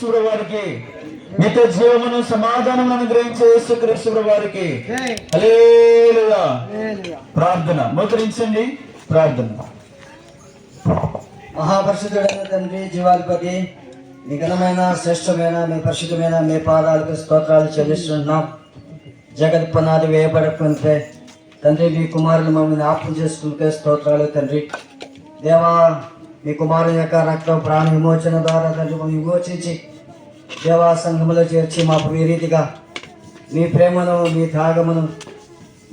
యేసుక్రీస్తు వారికి నిత్య జీవమును సమాధానం అనుగ్రహించే యేసుక్రీస్తు వారికి హల్లెలూయా. ప్రార్థన. మోకరించండి. ప్రార్థన. మహాపరిశుద్ధుడైన తండ్రి జీవాధిపతి మీ ఘనమైన శ్రేష్టమైన మీ పరిశుద్ధమైన మీ పాదాలకు స్తోత్రాలు చెల్లిస్తున్నాం. జగత్ పునాది వేయబడకుంటే తండ్రి మీ కుమారుని మమ్మల్ని జ్ఞాపకం చేసుకుంటే స్తోత్రాలు తండ్రి. దేవా మీ కుమారుని యొక్క రక్తం ప్రాణ విమోచన ద్వారా తండ్రి మమ్మల్ని విమోచించి దేవా సంఘములో చేర్చి మాకు ఈ రీతిగా మీ ప్రేమను మీ త్యాగమును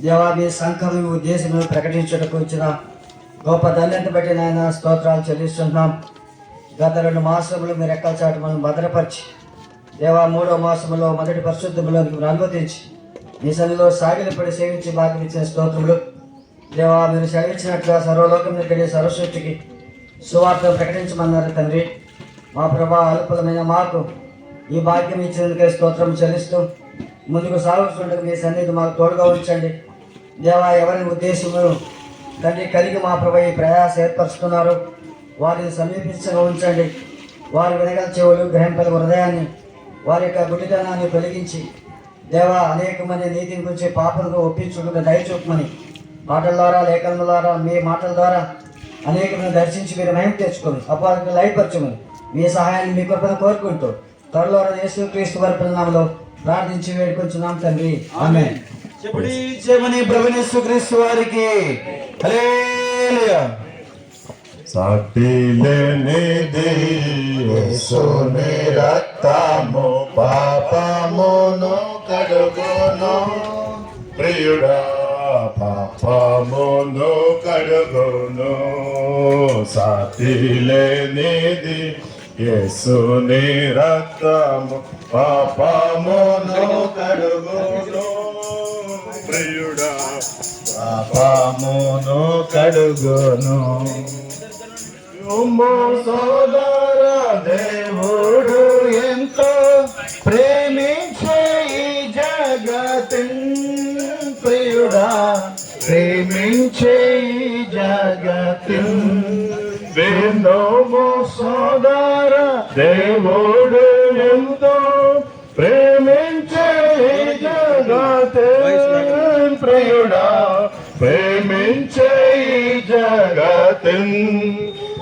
దేవా మీ సంఘం మీ ఉద్దేశమును ప్రకటించడానికి వచ్చిన గొప్ప ధన్యత బట్టి నాయన స్తోత్రాలు చెల్లిస్తున్నాం. గత రెండు మాసములు మీరు ఎక్కల చాటు మనం భద్రపరిచి దేవా మూడో మాసములో మొదటి పరిశుద్ధములో మీరు అనుమతించి మీ సన్నిలో సాగిలపడి సేవించి భాగ్యం ఇచ్చిన స్తోత్రములు. దేవా మీరు సేవించినట్లుగా సర్వలోకం కలిగే సర్వసృష్టికి సువార్త ప్రకటించమన్నారు తండ్రి. మా ప్రభా అల్పలమైన మాకు ఈ భాగ్యం ఇచ్చినందుకే స్తోత్రం చెల్లిస్తూ ముందుకు సాగుతుండగా మీ సన్నిధి మాకు తోడుగా ఉంచండి. దేవా ఎవరి ఉద్దేశము తండ్రి కలిగి మా ప్రభు ఈ ప్రయాస ఏర్పరుచుకున్నారు. వారిని సమీపించగా ఉంచండి. వారి వినగల చెవులు గ్రహింపల హృదయాన్ని వారి యొక్క గుడితనాన్ని తొలగించి దేవా అనేక మంది నీతిని గురించి పాపలకు ఒప్పించుకుంటూ దయచూపమని మాటల ద్వారా లేఖల ద్వారా మీ మాటల ద్వారా అనేకమంది దర్శించి మీరు మహిమ తెచ్చుకొని అపాలకు లయపరచమని మీ సహాయాన్ని మీ కృపను కోరుకుంటూ త్వరలో యేసు క్రీస్తు వారి పరిణామంలో ప్రార్థించి వేడుకొంచున్నాం తండ్రి. ఆమె చెప్పుడి చేయమని ప్రభునేశ్వక్రీస్తు వారికి. హల్లెలూయా. సాటిలేనిది యేసుని రక్తము పాపమును కడుగును. ప్రియుడా పాపమును కడుగును. సాటిలేనిది యేసుని రక్తము పాపమును కడుగును ప్రియుడా. పాపమును కడుగును సోదర దేవుడు ఎంతో ప్రేమించే ఈ జగతిన్? ప్రియుడా ప్రేమించే ఈ జగతిన్ వినోము సోదర దేవుడు ఎంతో ప్రేమించే జగతే ప్రియుడా. ప్రేమించే జగతిన్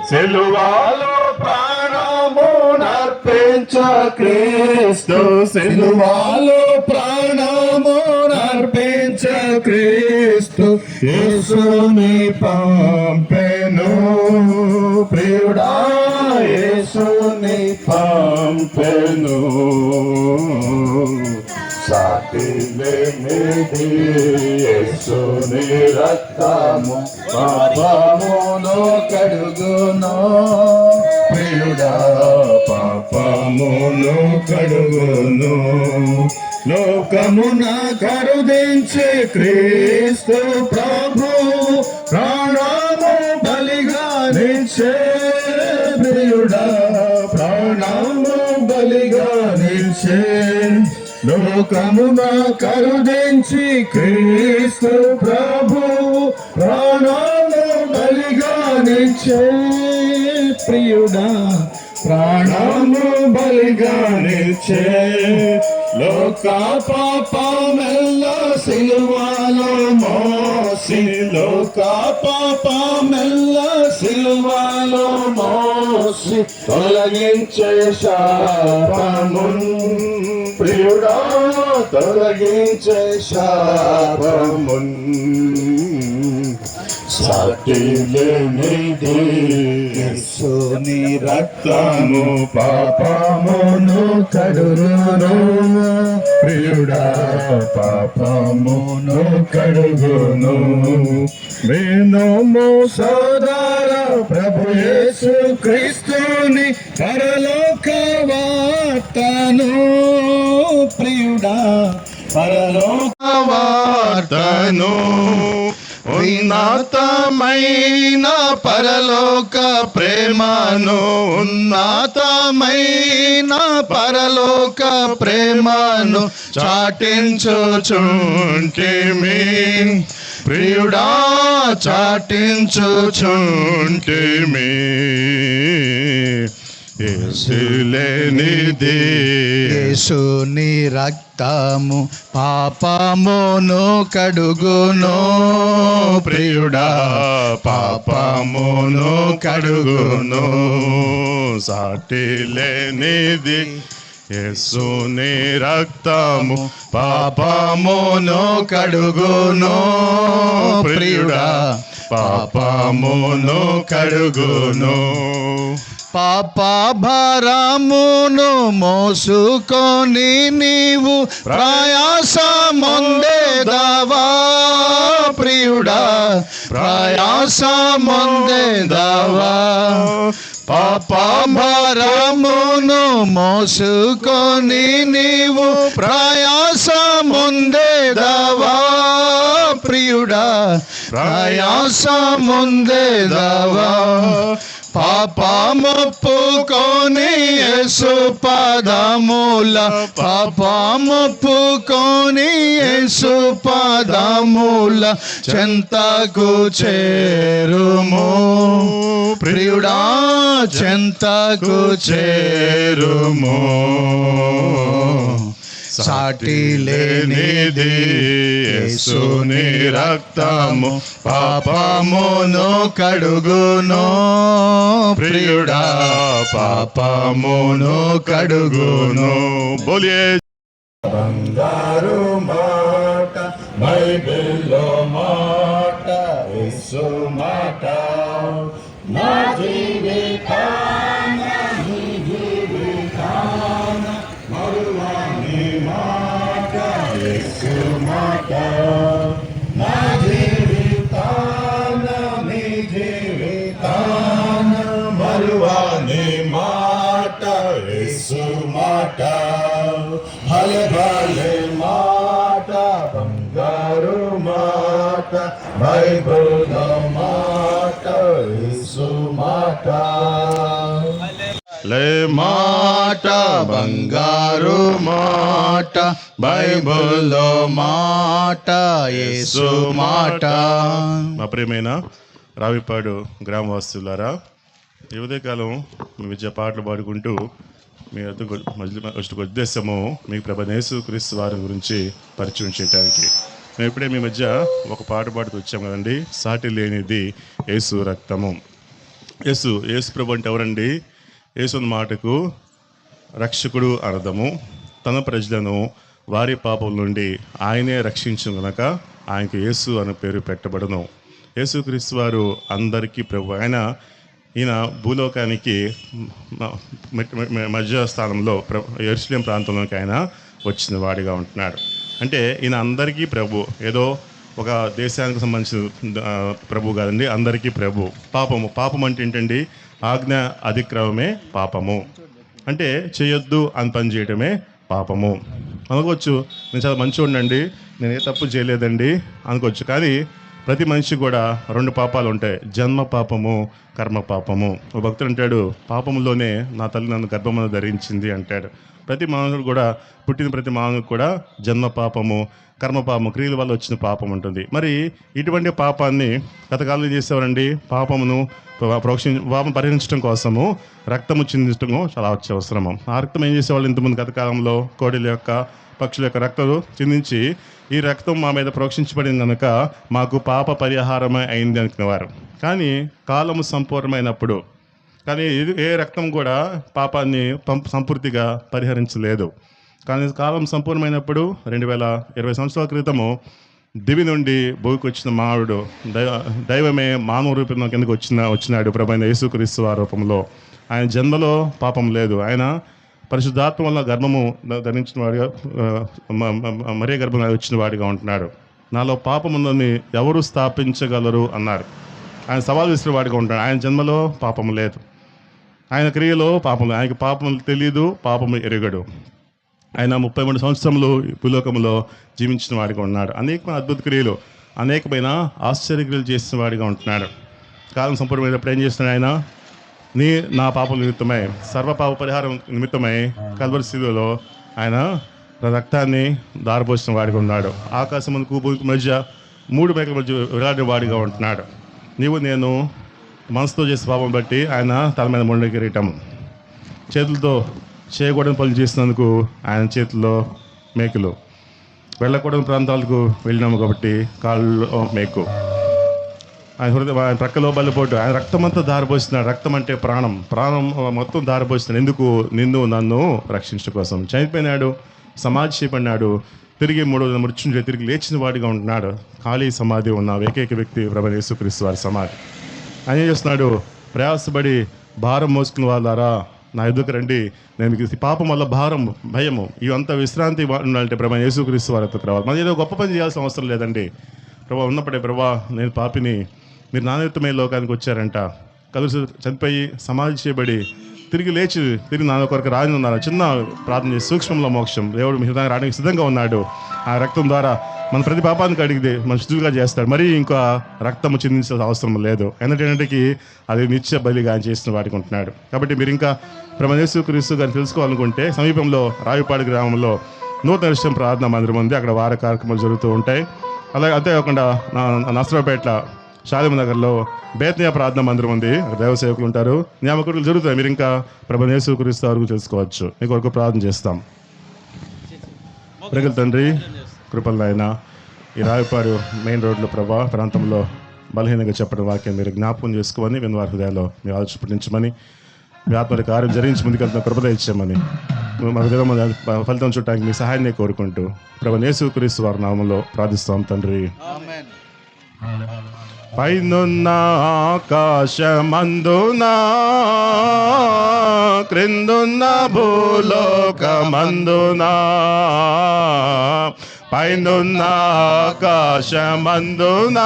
సిలువాలో ప్రాణము నర్పించ క్రీస్తు. సిలువాలో ప్రాణము నర్పించ క్రీస్తు. యేసుని పంప ప్రియుడా యేసుని పంపెను. సాటిలేనిది యేసుని రక్తము పాపమును కడుగును. ప్రియుడా పాపమును కడుగును. లోకమున కరుదించే క్రీస్తు ప్రభు ప్రాణము బలిగా నిచ్చే ప్రియుడా ప్రాణము బలిగా నిచ్చే లోకమున కరుదించి క్రీస్తు ప్రభు ప్రాణము బలిగా నిలిచే ప్రియుడా ప్రాణము బలిగా నిలిచే లోక పాపమెల్ల సిలువలో మోసి లోక పాపమెల్ల సిలువలో మోసి తొలగించే శాపమున్. ప్రియుడా తొలగించే శాపమున్. సాటిలేనిది యేసుని రక్తము పాపమును కడుగును. ప్రియుడా పాపమును కడుగును. వినోము సోదర ప్రభు యేసు క్రీస్తుని పరలోక వార్తను. ప్రియుడా పరలోక వార్తను. ఉన్నతమైన పరలోక ప్రేమను ఉన్నతమైన పరలోక ప్రేమను చాటించుచుంటిమి ప్రియుడా చాటించుచుంటిమి ఏసులేనిది యేసుని రక్తము పాపమును కడుగును. ప్రియుడా పాపమును కడుగును. సాటి లేనిది యేసుని రక్తము పాపమును కడుగును. ప్రియుడా పాపమును కడుగును. పాప భారమును మోసుకొని నీవు ప్రయాస ప్రయాసముందేదవా ప్రియుడా. ప్రయాసముందేదవా పాప భారమును మోసుకొని నీవు ప్రయాస ప్రయాసముందేదవా ప్రియుడా. ప్రయాస ప్రయాసముందేదవా పాపముప్పుకొని యేసు పాదముల పాపముప్పుకొని యేసు పాదముల చెంతకు చేరుము. ప్రియుడా చెంతకు చేరుము. సాటి లేనిది యేసుని రక్తము పాపమును కడుగును. ప్రియుడా పాపమును కడుగును. బోలియే బంగారు మాట బైబిల్లో మాట భలే భలే మాట బంగారు మాట బైబిల్ మాట యేసు మాట లే మాట బంగారు మాట బైబిల్లో మాట యేసు మాట మా ప్రియమైన రావిపాడు గ్రామవాసులారా ఈ ఉదయకాలం మీ విద్య పాటలు పాడుకుంటూ మీ వద్ద మధ్య ఉద్దేశము మీకు ప్రభనేసు క్రీస్తు వారి గురించి పరిచయం చేయడానికి మేము ఇప్పుడే మీ మధ్య ఒక పాట పాడుతూ వచ్చాం కదండి. సాటి లేనిది యేసు రక్తము. యేసు యేసు ప్రభు అంటే ఎవరండి? యేసు మాటకు రక్షకుడు అర్థము తన ప్రజలను వారి పాపం నుండి ఆయనే రక్షించు గనక ఆయనకు యేసు అనే పేరు పెట్టబడును. యేసుక్రీస్తు వారు అందరికీ ప్రభు. ఆయన ఈయన భూలోకానికి మధ్య స్థానంలో ప్ర ఎరుసలేం ప్రాంతంలోకి ఆయన వచ్చిన వాడిగా ఉంటున్నాడు. అంటే ఈయన అందరికీ ప్రభు. ఏదో ఒక దేశానికి సంబంధించిన ప్రభు కాదండి అందరికీ ప్రభు. పాపము. పాపం అంటే ఏంటండి? ఆజ్ఞ అతిక్రమమే పాపము. అంటే చేయొద్దు అని పని చేయటమే పాపము. అనుకోవచ్చు. నేను చాలా మంచివాడినండి నేను ఏ తప్పు చేయలేదండి. అనుకోవచ్చు. కానీ ప్రతి మనిషి కూడా రెండు పాపాలు ఉంటాయి జన్మ పాపము కర్మ పాపము. ఓ భక్తుడు అంటాడు పాపములోనే నా తల్లి నన్ను గర్భమును ధరించింది అంటాడు. ప్రతి మానవుడు కూడా పుట్టిన ప్రతి మానవుడు కూడా జన్మ పాపము కర్మ పాపము క్రియల వల్ల వచ్చిన పాపం ఉంటుంది. మరి ఇటువంటి పాపాన్ని గతకాలంలో చేసేవారండి? పాపమును ప్రోక్షి పాపం పరిహరించడం కోసము రక్తము చిందించడం చాలా అత్యవసరము ఆ రక్తం ఏం చేసేవాళ్ళు ఇంతకుముందు గతకాలంలో కోడిల యొక్క పక్షుల యొక్క రక్తం చిందించి ఈ రక్తం మా మీద ప్రోక్షించబడింది కనుక మాకు పాప పరిహారమే అయింది అనుకునేవారు. కానీ కాలము సంపూర్ణమైనప్పుడు కానీ ఏ రక్తం కూడా పాపాన్ని పం- సంపూర్తిగా పరిహరించలేదు. కానీ కాలం సంపూర్ణమైనప్పుడు రెండు వేల ఇరవై సంవత్సరాల క్రితము దివి నుండి భూమికి వచ్చిన మానవుడు దైవ దైవమే మానవ రూపంలో కిందకు వచ్చిన వచ్చినాడు ప్రభైన యేసుక్రీస్తు ఆ రూపంలో? ఆయన జన్మలో పాపం లేదు. ఆయన పరిశుద్ధాత్మ వల్ల గర్భము ధరించిన వాడిగా మరే గర్భంగా వచ్చిన వాడిగా ఉంటున్నాడు. నాలో పాపం ఉందని ఎవరు స్థాపించగలరు అన్నారు. ఆయన సవాల్ విసిరే వాడిగా ఉంటాడు ఆయన జన్మలో పాపం లేదు. ఆయన క్రియలో పాపం లేదు. ఆయనకి పాపం తెలియదు పాపము ఎరగడు. ఆయన ముప్పై మూడు సంవత్సరములు భూలోకంలో జీవించిన వాడిగా ఉన్నాడు. అనేకమైన అద్భుత క్రియలు అనేకమైన ఆశ్చర్యక్రియలు చేసిన వాడిగా ఉంటున్నాడు. కాలం సంపూర్ణమైనప్పుడు ఏం చేస్తున్నాడు ఆయన. నీ నా పాపం నిమిత్తమై సర్వ పాప పరిహారం నిమిత్తమై కల్వరి శిలువలో ఆయన రక్తాన్ని దారపోసిన వాడిగా ఉన్నాడు. ఆకాశమునకు భూమికి మధ్య మూడు మేకల మధ్య విరాడిన వాడిగా ఉంటున్నాడు. నీవు నేను మనసుతో చేసే పాపం బట్టి ఆయన తల మీద మొండ కిరీటం. చేతులతో చేయకూడని పనులు చేసినందుకు ఆయన చేతుల్లో మేకులు. వెళ్ళకూడని ప్రాంతాలకు వెళ్ళినాము కాబట్టి కాళ్ళు మేకు. ఆయన హృదయ ఆయన ప్రక్కలో బలిపోటు ఆయన రక్తం అంతా దారిపోస్తున్నాడు రక్తం అంటే ప్రాణం. ప్రాణం మొత్తం దారిపోస్తున్నాడు ఎందుకు? నిన్ను నన్ను రక్షించడం కోసం. చనిపోయినాడు సమాధిపడినాడు తిరిగి మూడు రోజుల మృత్యుంజయ తిరిగి లేచిన వాడిగా ఉంటున్నాడు. ఖాళీ సమాధి ఉన్న ఏకైక వ్యక్తి ప్రభు యేసుక్రీస్తు వారి సమాధి. ఆయన ఏం చేస్తున్నాడు? ప్రయాసపడి భారం మోసుకున్న వాళ్ళారా? నా ఎదుకు రండి. నేను మీకు పాపం వల్ల భారం భయము ఇవంతా విశ్రాంతి ఉండాలంటే ప్రభా యేసుక్రీస్తు వారి ఎదుకు రావాలి మనం ఏదో గొప్ప పని చేయాల్సిన అవసరం లేదండి. ప్రభా ఉన్నప్పుడే ప్రభా నేను పాపిని మీరు నాణ్యతమైన లోకానికి వచ్చారంట. కలుసు చనిపోయి సమాధి చేయబడి తిరిగి లేచి తిరిగి నా కొరకు రాని ఉన్నారు. చిన్న ప్రార్థన చేసి సూక్ష్మంలో మోక్షం. దేవుడు మీ హృదయాన్ని రావడానికి సిద్ధంగా ఉన్నాడు. ఆ రక్తం ద్వారా మన ప్రతి పాపానికి అడిగితే మన శుద్ధులుగా చేస్తాడు. మరీ ఇంకా రక్తము చిందించాల్సిన అవసరం లేదు. ఎందుకంటే అది నిత్య బలిగా ఆయన చేసిన వాడికి ఉంటున్నాడు. కాబట్టి మీరు ఇంకా ప్రమేశ్వర క్రీస్తు గారిని తెలుసుకోవాలనుకుంటే సమీపంలో రావిపాడు గ్రామంలో నూతన విషయం ప్రార్థన మందిరం ఉంది. అక్కడ వార కార్యక్రమాలు జరుగుతూ ఉంటాయి. అలాగే అంతేకాకుండా నా- నసరావుపేట షాలిమ నగర్లో బేత్నియా ప్రార్థన మందిరం ఉంది. అక్కడ దైవ సేవకులు ఉంటారు. నియామకులు జరుగుతాయి మీరు ఇంకా ప్రభు యేసు క్రీస్తు వరకు తెలుసుకోవచ్చు మీ కొరకు ప్రార్థన చేస్తాం. ప్రగల తండ్రి కృపల నాయన ఈ రాయపాడు మెయిన్ రోడ్లో ప్రభా ప్రాంతంలో బలహీనంగా చెప్పడం వాక్యం మీరు జ్ఞాపకం చేసుకోమని విన్న వారి హృదయాల్లో మీ ఆలోచన పుట్టించమని మీ ఆత్మరి కార్యం జరిగించి ముందుకెళ్తున్న కృపద ఇచ్చామని మన విధంగా ఫలితం చూడటానికి మీ సహాయాన్ని కోరుకుంటూ ప్రభు యేసు క్రీస్తు వారి నామంలో ప్రార్థిస్తాం తండ్రి. పైనున్న ఆకాశమందున క్రిందున్న భూలోకమందున పైనున్న ఆకాశమందున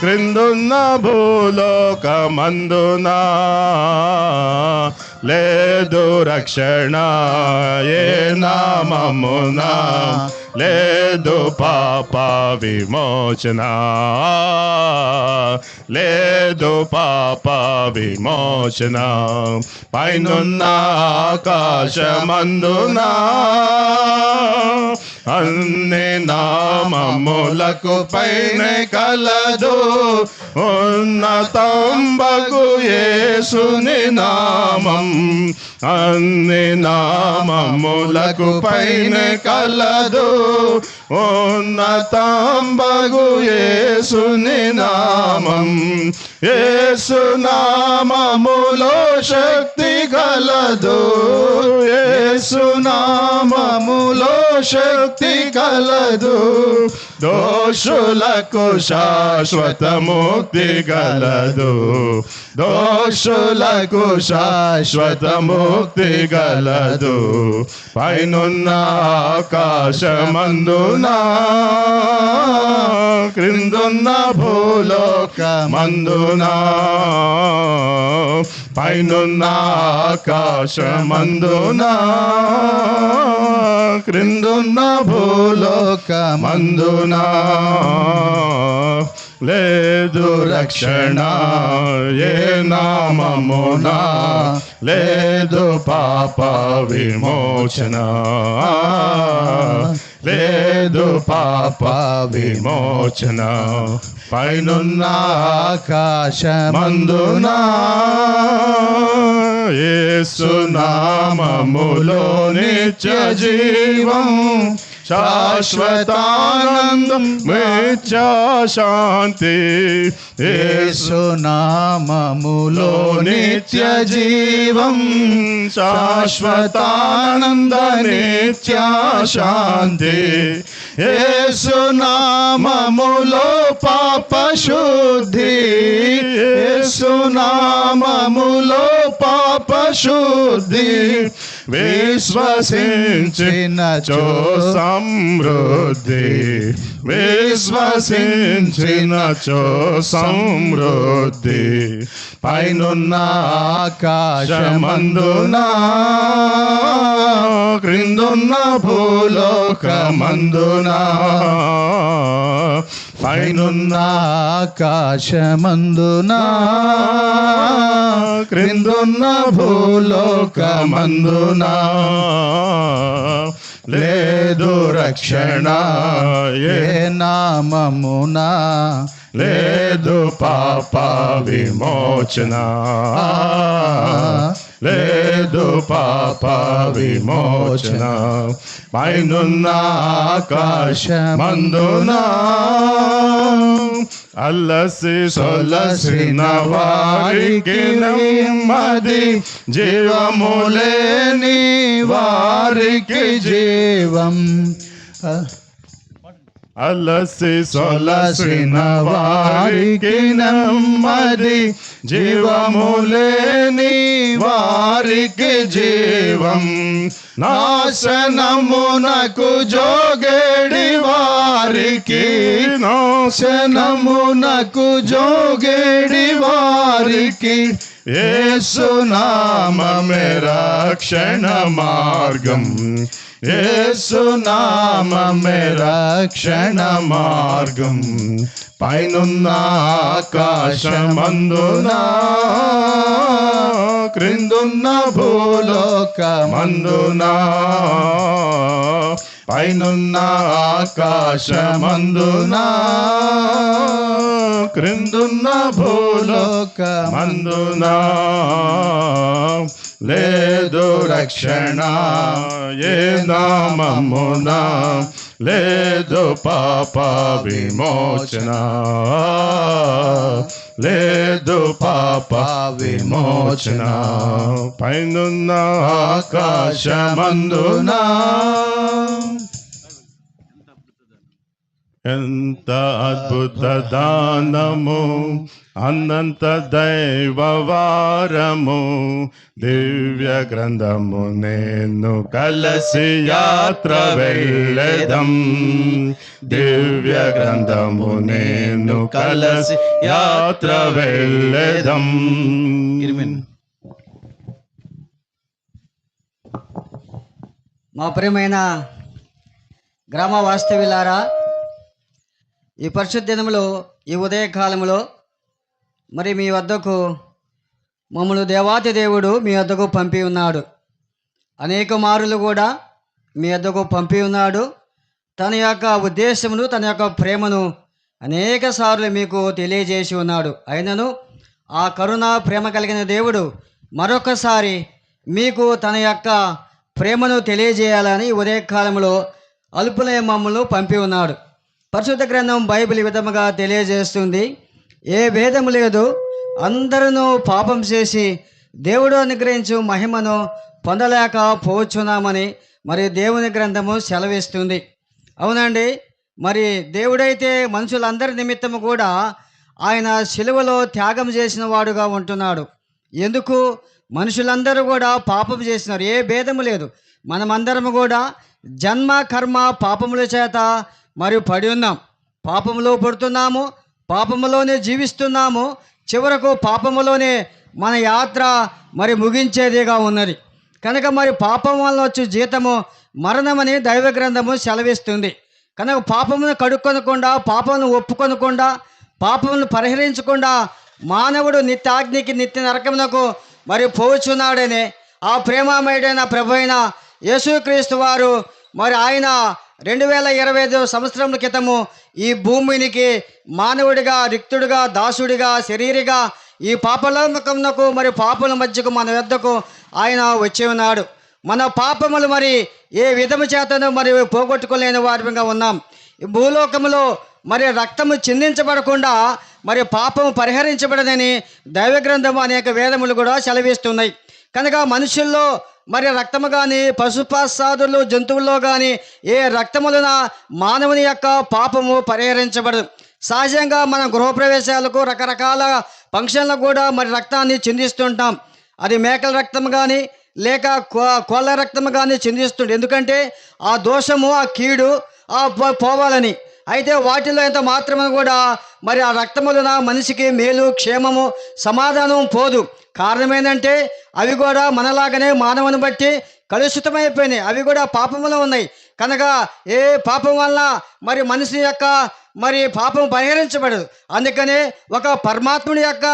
క్రిందున్న భూలోకమందున. లేదు రక్షణ ఏ నామమునా లేదు పాప విమోచన. లేదు పాప విమోచన. పైనున్న ఆకాశమందున అన్ని నామములకు పైన కలదు. ఉన్నతంబగు యేసుని నామం అన్ని నామములకు పైన కలదు. ఉన్నతంబగు ఏసుని నామం. యేసు నామములో శక్తి కలదు. యేసు నామములో శక్తి కలదు. దోషులకు శాశ్వత ముక్తి గలదు. దోషులకు శాశ్వత ముక్తి గలదు. పైనున్న ఆకాశమందున క్రిందున్న భూలోక మందునా పైనున్న ఆకాశమందున క్రిందున్న భూలోక మందునా లేదు రక్షణ ఏ నామమునా? లేదు పాప విమోచన. లేదు పాప విమోచన. పైనున్న మందునా యేసు నామములో నిత్య జీవం. శాశ్వతానందం శాంతి. యేసు నామములో నిత్య జీవం. శాశ్వతానంద నిత్య శాంతి. యేసు నామములో పాప శుద్ధి విశ్వసించిన చో సమృద్ధి. విశ్వసించిన చో సమృద్ధి. పైనున్న ఆకాశమందునా క్రిందున్న భూలోకమందునా పైనున్న ఆకాశమందునా క్రిందున్న భూలోకమందునా లేదు రక్షణ ఏ ఏ నామమునా లేదు పాప విమోచన. లేదు పాప విమోచన పైనున్న ఆకాశ ఆకాశమందున అల్లసి సొలసిన వారికి నెమ్మది జీవములేని వారికి జీవం అలసి సొలసిన వారికి నమ్మది జీవములేని వారికి జీవం. నాశనమునకు జోగేడి వారికి నాశనమునకు జోగేడి వారికి. ఏసునామమే రక్షణ మార్గం. ఏసునామమే రక్షణ మార్గం. పైనున్న ఆకాశమందున క్రిందున్న భూలోక మందున పైనున్న ఆకాశమందున క్రిందున్న భూలోక మందున లేదు రక్షణ ఏ నామమున లేదు పాప విమోచన లేదు పాప విమోచన పైనున్న ఆకాశమందునా ఎంత అద్భుత దానము అనంత దైవవారము దివ్య గ్రంథము నేను కలసి యాత్ర వెళ్ళదం. దివ్య గ్రంథము నేను కలసి యాత్ర వెళ్ళదం. మా ప్రియమైన గ్రామ వాస్తవ్యులారా ఈ పరిశుద్ధ దినములో ఈ ఉదయకాలంలో మరి మీ వద్దకు మమ్మల్ని దేవాతి దేవుడు మీ వద్దకు పంపి ఉన్నాడు. అనేక మారులు కూడా మీ వద్దకు పంపి ఉన్నాడు. తన యొక్క ఉద్దేశమును తన యొక్క ప్రేమను అనేక సార్లు మీకు తెలియజేసి ఉన్నాడు. అయినను ఆ కరుణ ప్రేమ కలిగిన దేవుడు మరొకసారి మీకు తన యొక్క ప్రేమను తెలియజేయాలని ఉదయకాలంలో అల్పులే మమ్మల్ని పంపి ఉన్నాడు. పరిశుద్ధ గ్రంథం బైబిల్ విధముగా తెలియజేస్తుంది. ఏ భేదము లేదు. అందరూ పాపం చేసి దేవుడు అనుగ్రహించు మహిమను పొందలేక పోవచ్చున్నామని మరి దేవుని గ్రంథము సెలవిస్తుంది. అవునండి. మరి దేవుడైతే మనుషులందరి నిమిత్తము కూడా ఆయన శిలువలో త్యాగం చేసిన వాడుగా ఉంటున్నాడు. ఎందుకు? మనుషులందరూ కూడా పాపం చేసినారు. ఏ భేదము లేదు. మనమందరము కూడా జన్మ కర్మ పాపముల చేత మరియు పడి ఉన్నాం. పాపములో పడుతున్నాము పాపములోనే జీవిస్తున్నాము. చివరకు పాపములోనే మన యాత్ర మరి ముగించేదిగా ఉన్నది. కనుక మరి పాపం వల్ల వచ్చే జీతము మరణమని దైవ గ్రంథము సెలవిస్తుంది. కనుక పాపమును కడుక్కొనకుండా పాపమును ఒప్పుకొనకుండా పాపమును పరిహరించకుండా మానవుడు నిత్యాగ్నికి నిత్య నరకమునకు మరి పోచున్నాడని ఆ ప్రేమామయుడైన ప్రభు అయిన యేసుక్రీస్తు వారు మరి ఆయన రెండు వేల ఇరవై ఐదు సంవత్సరముల క్రితము ఈ భూమినికి మానవుడిగా రిక్తుడిగా దాసుడిగా శరీరిగా ఈ పాపలోకమునకు మరి పాపల మధ్యకు మన వద్దకు ఆయన వచ్చి ఉన్నాడు. మన పాపములు మరి ఏ విధము చేతను మరి పోగొట్టుకోలేని వారిగా ఉన్నాం. భూలోకములో మరి రక్తము చిందించబడకుండా మరి పాపము పరిహరించబడదని దైవ గ్రంథము అనేక వేదములు కూడా సెలవిస్తున్నాయి. కనుక మనుషుల్లో మరి రక్తము కానీ పశుపాసాదులు జంతువుల్లో కానీ ఏ రక్తములన మానవుని యొక్క పాపము పరిహరించబడదు. సహజంగా మన గృహప్రవేశాలకు రకరకాల ఫంక్షన్లకు కూడా మరి రక్తాన్ని చిందిస్తుంటాం. అది మేకల రక్తం కానీ లేక కో- కోళ్ళ రక్తం కానీ చిందిస్తుండే ఎందుకంటే ఆ దోషము ఆ కీడు ఆ పో- పోవాలని. అయితే వాటిలో ఎంత మాత్రమే కూడా మరి ఆ రక్తములన మనిషికి మేలు క్షేమము సమాధానం పోదు. కారణం ఏంటంటే అవి కూడా మనలాగానే మానవుని బట్టి కలుషితమైపోయినాయి. అవి కూడా పాపములో ఉన్నాయి. కనుక ఏ పాపం వలన మరి మనిషి యొక్క మరి పాపం పరిహరించబడదు. అందుకనే ఒక పరమాత్ముడి యొక్క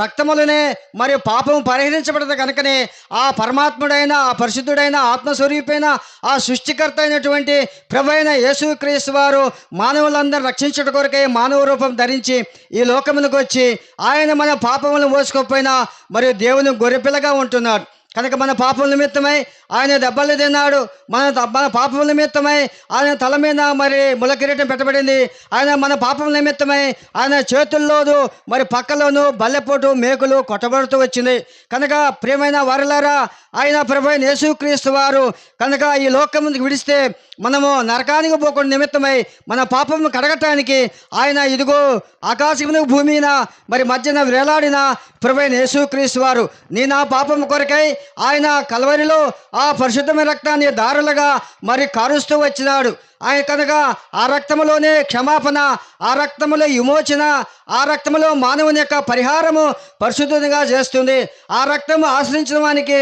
రక్తములనే మరి పాపం పరిహరించబడదు కనుకనే ఆ పరమాత్ముడైన ఆ పరిశుద్ధుడైన ఆత్మస్వరూపైన ఆ సృష్టికర్త అయినటువంటి ప్రభైన యేసుక్రీస్తు వారు మానవులందరూ రక్షించుట కొరకే మానవ రూపం ధరించి ఈ లోకమునకు వచ్చి ఆయన మన పాపములను మోసుకోకపోయినా మరియు దేవుని గొర్రెపిల్లగా ఉంటున్నాడు. కనుక మన పాపం నిమిత్తమై ఆయన దెబ్బలు తిన్నాడు. మన మన పాపం నిమిత్తమై ఆయన తల మీద మరి ములకిరీటం పెట్టబడింది. ఆయన మన పాపం నిమిత్తమై ఆయన చేతుల్లోను మరి పక్కలోనూ బల్లెపోటు మేకులు కొట్టబడుతూ వచ్చింది. కనుక ప్రియమైన వారిలారా ఆయన ప్రభు యేసుక్రీస్తు వారు కనుక ఈ లోకం ముందుకు విడిస్తే మనము నరకానికి పోకుండా నిమిత్తమై మన పాపం కడగటానికి ఆయన ఇదిగో ఆకాశమును భూమిన మరి మధ్యన వేలాడిన ప్రభు యేసుక్రీస్తు వారు. నీ నా పాపం కొరకై ఆయన కలవరిలో ఆ పరిశుద్ధమైన రక్తాన్ని దారులుగా మరి కారుస్తూ వచ్చినాడు. ఆయన కనుక ఆ రక్తములోనే క్షమాపణ ఆ రక్తములో విమోచన ఆ రక్తములో మానవుని యొక్క పరిహారము పరిశుద్ధంగా చేస్తుంది. ఆ రక్తము ఆశ్రయించిన వారికి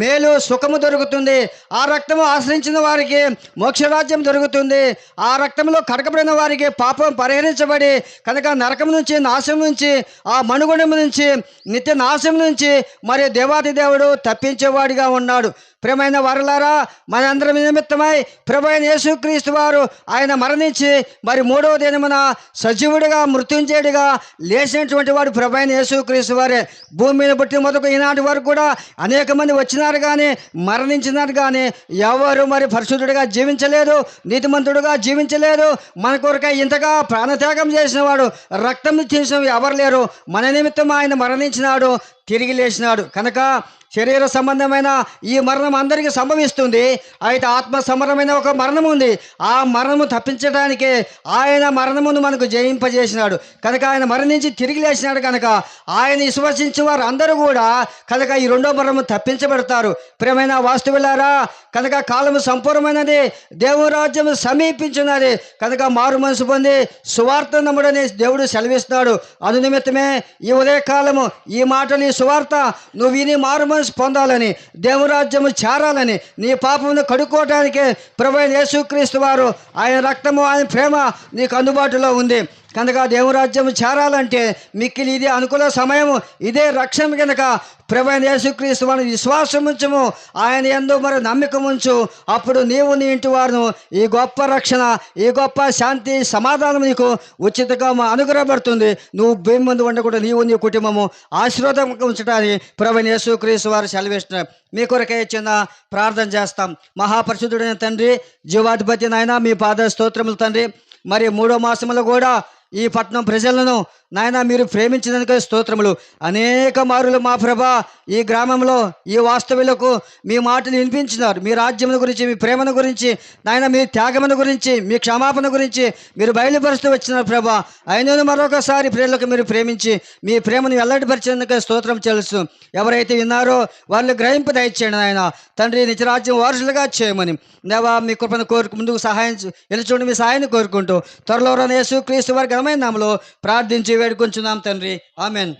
మేలు సుఖము దొరుకుతుంది. ఆ రక్తము ఆశ్రయించిన వారికి మోక్షరాజ్యం దొరుకుతుంది. ఆ రక్తంలో కడకబడిన వారికి పాపం పరిహరించబడి కనుక నరకం నుంచి నాశనం నుంచి ఆ మణుగుణం నుంచి నిత్య నాశనం నుంచి మరి దేవాది దేవుడు తప్పించేవాడిగా ఉన్నాడు. ప్రియమైన వరలారా మనందరి నిమిత్తమై ప్రభు యేసుక్రీస్తు వారు ఆయన మరణించి మరి మూడవ దినమున సజీవుడిగా మృత్యుంజయుడిగా లేచినటువంటి వాడు ప్రభు యేసుక్రీస్తు వారే. భూమి మీద పుట్టిన మొదకు ఈనాటి వరకు కూడా అనేక మంది వచ్చినారు కానీ మరణించినారు కానీ ఎవరు మరి పరిశుద్ధుడిగా జీవించలేదు నీతిమంతుడుగా జీవించలేదు. మన కొరకై ఇంతగా ప్రాణత్యాగం చేసిన వాడు రక్తం తీసిన ఎవరు లేరు. మన నిమిత్తం ఆయన మరణించినాడు తిరిగి లేచినాడు. కనుక శరీర సంబంధమైన ఈ మరణం అందరికీ సంభవిస్తుంది. అయితే ఆత్మ సంబంధమైన ఒక మరణం ఉంది. ఆ మరణము తప్పించడానికే ఆయన మరణమును మనకు జయింపజేసినాడు. కనుక ఆయన మరణించి తిరిగి లేచినాడు కనుక ఆయన విశ్వసించే వారు అందరూ కూడా కనుక ఈ రెండో మరణము తప్పించబడతారు. ప్రియమైన వాస్తువులారా కనుక కాలము సంపూర్ణమైనది దేవుని రాజ్యం సమీపించున్నది. కనుక మారు మనసు పొంది సువార్త నమ్ముడని దేవుడు సెలవిస్తున్నాడు. అను నిమిత్తమే ఈ ఉదయకాలము ఈ మాటలు ఈ సువార్త నువ్వు విని మారు మనసు పొందాలని దేవురాజ్యము చేరాలని నీ పాపమును కడుక్కోవటానికే ప్రభు యేసుక్రీస్తు వారు ఆయన రక్తము ఆయన ప్రేమ నీకు అందుబాటులో ఉంది. కనుక దేవురాజ్యము చేరాలంటే మిక్కిలి ఇదే అనుకూల సమయము ఇదే రక్షణ కనుక ప్రభు యేసుక్రీస్తు వారిని విశ్వాసం ఉంచము ఆయన ఎందు మరి నమ్మకం ఉంచు అప్పుడు నీవు నీ ఇంటి వారును ఈ గొప్ప రక్షణ ఈ గొప్ప శాంతి సమాధానం నీకు ఉచితంగా అనుగ్రహపడుతుంది. నువ్వు భూమి ముందు ఉండకుండా నీవు నీ కుటుంబము ఆశీర్వాదంగా ఉంచడానికి ప్రభు యేసుక్రీస్తు వారు సెలవిస్తున్నారు మీ కొరకే చిన్న ప్రార్థన చేస్తాం. మహాపరిశుద్ధుడైన తండ్రి జీవాధిపతి నాయన మీ పాద స్తోత్రములు తండ్రి. మరి మూడో మాసములు కూడా ఈ పట్నం ప్రజలను నాయన మీరు ప్రేమించినందుకే స్తోత్రములు. అనేక మారులు మా ప్రభ ఈ గ్రామంలో ఈ వాస్తవ్యులకు మీ మాటలు వినిపించినారు. మీ రాజ్యమును గురించి మీ ప్రేమను గురించి నాయన మీ త్యాగమును గురించి మీ క్షమాపణ గురించి మీరు బయలుపరుస్తూ వచ్చినారు ప్రభా. అయినను మరొకసారి ప్రేర్లకు మీరు ప్రేమించి మీ ప్రేమను వెల్లడిపరిచినందుకే స్తోత్రం తెలుసు ఎవరైతే విన్నారో వాళ్ళు గ్రహింపు దయచేయండి నాయన. తండ్రి నిజరాజ్యం వారసులుగా చేయమని. దేవా మీ కృపను కోరుకు ముందుకు సహాయం చే- ఎలుచుండి మీ సహాయాన్ని కోరుకుంటూ త్వరలో యేసు క్రీస్తు వారి ఘనమైన నామలో ప్రార్థించి వేడుకుంటున్నాం తండ్రి. ఆమెన్.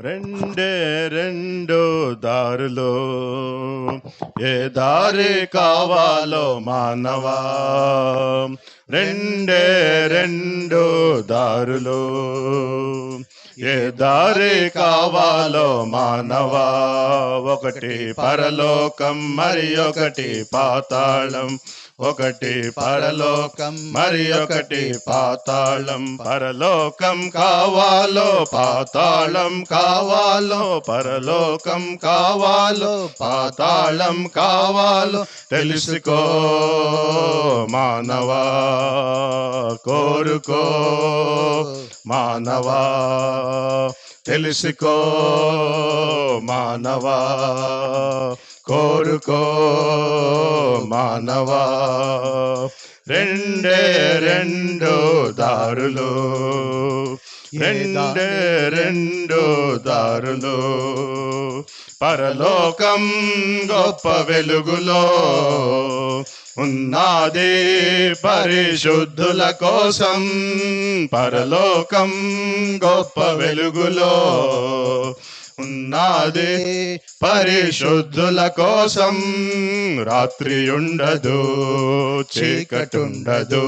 రెండే రెండో దారులో. ఏ దారి కావాలో మానవా? రెండే రెండో దారులో. ఏ దారి కావాలో మానవా? ఒకటి పరలోకం మరి ఒకటి పాతాళం. ఒకటి పరలోకం మరి ఒకటి పాతాళం. పరలోకం కావాలో పాతాళం కావాలో పరలోకం కావాలో పాతాళం కావాలో తెలుసుకో మానవా కోరుకో మానవా. తెలుసుకో మానవా. కోరుకో మానవా. రెండే రెండు దారులు. రెండే రెండు దారులు. పరలోకం గొప్ప వెలుగులో ఉన్నది పరిశుద్ధుల కోసం పరలోకం గొప్ప వెలుగులో. ఉన్నది పరిశుద్ధుల కోసం రాత్రి ఉండదు చీకటుండదు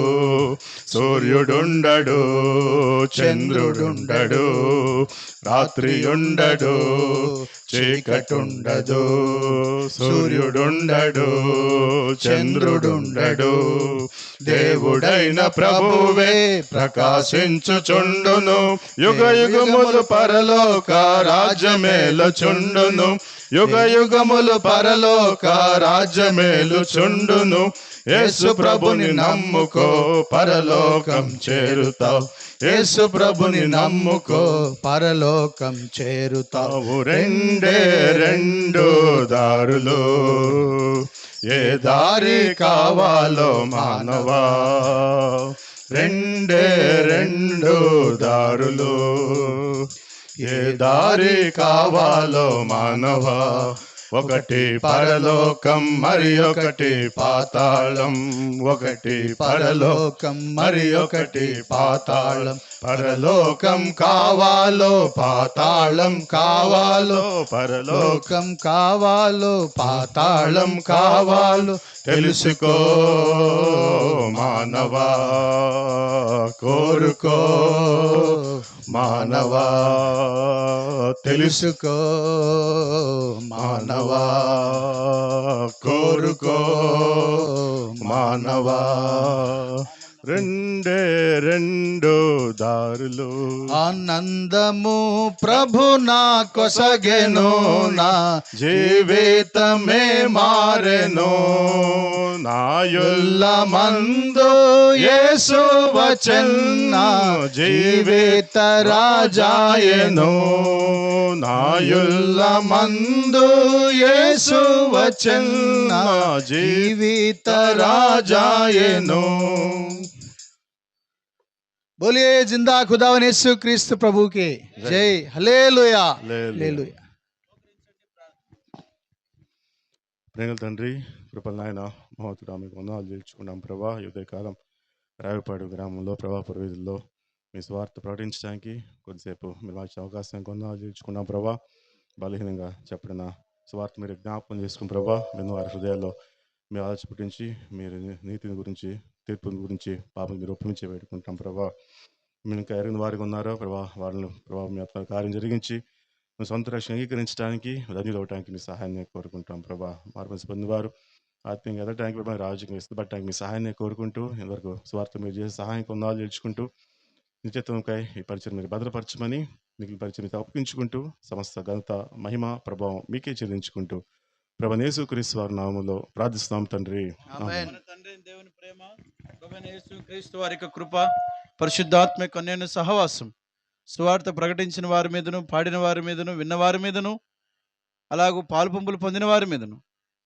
సూర్యుడుండడు చంద్రుడుండడు రాత్రి ఉండడు చీకటుండదు సూర్యుడుండడు చంద్రుడుండడు. దేవుడైన ప్రభువే ప్రకాశించుచుండును యుగ యుగములు పరలోక రాజ్యం చుండును యుగ యుగములు పరలోక రాజ్యమేలు చుండును యేసు ప్రభుని నమ్ముకో పరలోకం చేరుతావు. యేసు ప్రభుని నమ్ముకో పరలోకం చేరుతావు. రెండే రెండు దారులు. ఏ దారి కావాలో మానవా? రెండే రెండు దారులు. ఏ దారి కావాలో మానవా? ఒకటి పరలోకం మరి ఒకటి పాతాళం. ఒకటి పరలోకం మరి ఒకటి పాతాళం. పరలోకం కావాలో పాతాళం కావాలో. పరలోకం లోకం కావాలో పాతాళం కావాలో. తెలుసుకో మానవా. కోరుకో మానవా. తెలుసుకో మానవా. కోరుకో మానవా. రెండే రెండు దారులు. ఆనందము ప్రభు నా కొసగెను నా జీవితమే మారెను. నాయుల్ల మందు యేసు వచన్న జీవిత రాజాయను. నాయుల్ల మందు యేసు వచన్న జీవిత రాజాయను. బోలియే జిందా ఖుదావనేసు క్రీస్తు ప్రభుకి జై హలే ప్రేమల తండ్రి కృపల నాయన మహోతుడా మీకు వందనాలు తెలుసుకున్నాం ప్రభా. యుద్ధకాలం రావిపాడు గ్రామంలో ప్రభా పరివిధుల్లో మీ స్వార్థ ప్రకటించడానికి కొద్దిసేపు మీరు మాకు అవకాశం కొందనాలు తెలుసుకున్నాం ప్రభా. బలహీనంగా చెప్పిన స్వార్థ మీరు జ్ఞాపకం చేసుకున్న ప్రభా మేము వారి హృదయాల్లో మీ ఆలోచన పుట్టించి మీరు నీతిని గురించి తీర్పుని గురించి పాపం మీరు ఒప్పించి పెట్టుకుంటాం ప్రభా. మీరు ఇంకా ఎరిగిన వారికి ఉన్నారో? ప్రభా వాళ్ళని ప్రభా మీ ఆత్మ కార్యం జరిగించి మీ సొంత రక్షణ అంగీకరించడానికి ధన్యులు అవడానికి మీ సహాయాన్ని కోరుకుంటాం ప్రభా. మార్మల్స్ పొందివారు ఆత్మీయంగా ఎదగడానికి ప్రభా రాజకీయంగా ఇష్టపడటానికి మీ సహాయాన్ని కోరుకుంటూ ఇంతవరకు స్వార్థ మీరు చేసే సహాయం కొందాలు తెలుసుకుంటూ నిత్యత్వంకై ఈ పరిచయం మీరు భద్రపరచమని మిగిలిన పరిచయం మీకు అప్పగించుకుంటూ సమస్త ఘనత మహిమ ప్రభావం మీకే చెల్లించుకుంటూ ప్రభా యేసు క్రీస్తు వారి నామములో ప్రార్థిస్తున్నాం తండ్రి. ఆమేన్. మన తండ్రి దేవుని ప్రేమ క్రీస్తు వారి కృప పరిశుద్ధాత్మ కన్యను సహవాసం. సువార్త ప్రకటించిన వారి మీదను పాడిన వారి మీదను విన్న వారి మీదను అలాగూ పాలు పంపులు పొందిన వారి మీదను.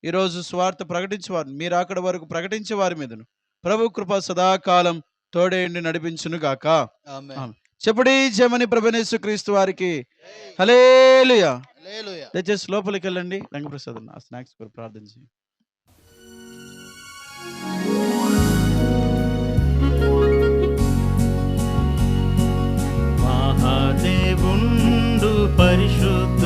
ఈరోజు సువార్త ప్రకటించే వారు మీరు అక్కడ వరకు ప్రకటించే వారి మీదను. ప్రభు కృప సదాకాలం తోడేండి నడిపించును గాక. చెప్పుడి జమని ప్రభనేసు క్రీస్తు వారికి హలేలుయా దయచేసి లోపలికి వెళ్ళండి. రంగప్రసాద్ ఆ స్నాక్స్ ప్రార్థన చేయండి. പരിശുദ്ധ